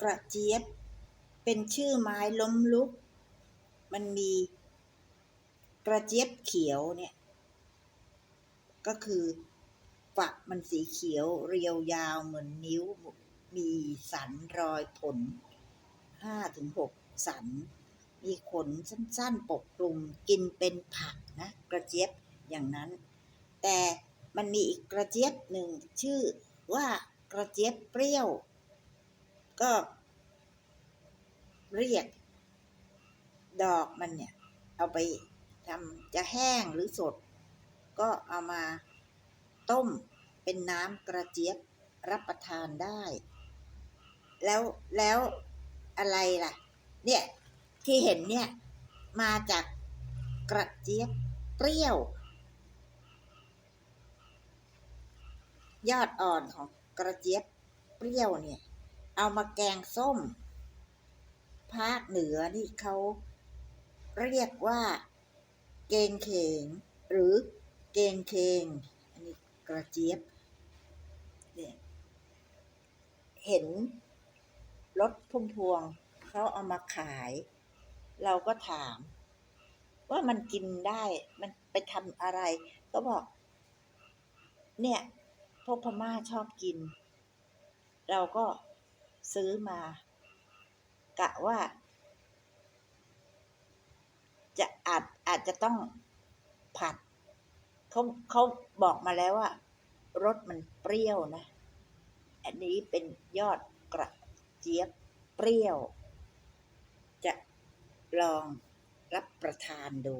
กระเจี๊ยบ เป็นชื่อไม้ล้มลุก มันมีกระเจี๊ยบเขียวเนี่ย ก็คือฝักมันสีเขียวเรียวยาวเหมือนนิ้ว มีสันรอยผลห้าถึงหกสัน มีขนสั้นๆ ปกคลุมกินเป็นผักนะ กระเจี๊ยบอย่างนั้น แต่มันมีอีกกระเจี๊ยบหนึ่งชื่อว่ากระเจี๊ยบเปรี้ยว ก็เรียก ดอกมันเนี่ย เอาไปทำจะแห้งหรือสด ก็เอามาต้มเป็นน้ำกระเจี๊ยบรับประทานได้ แล้วแล้วอะไรล่ะ เนี่ยที่เห็นเนี่ย มาจากกระเจี๊ยบเปรี้ยว ยอดอ่อนของกระเจี๊ยบเปรี้ยวเนี่ย เอามาแกงส้ม ภาคเหนือนี่เขาเรียกว่า เกงเขง หรือเกงเคง อันนี้กระเจี๊ยบเนี่ยเห็นรถพุ่มพวงเขาเอามาขาย เราก็ถาม ว่ามันกินได้มันไปทำอะไร ก็บอก เนี่ย พวกพม่าชอบกิน เราก็ ซื้อมา กะว่า จะอาจอาจจะต้องผัดเขาเขาบอกมาแล้วว่ารสมันเปรี้ยวนะ อันนี้เป็นยอดกระเจี๊ยบเปรี้ยว จะลองรับประทานดู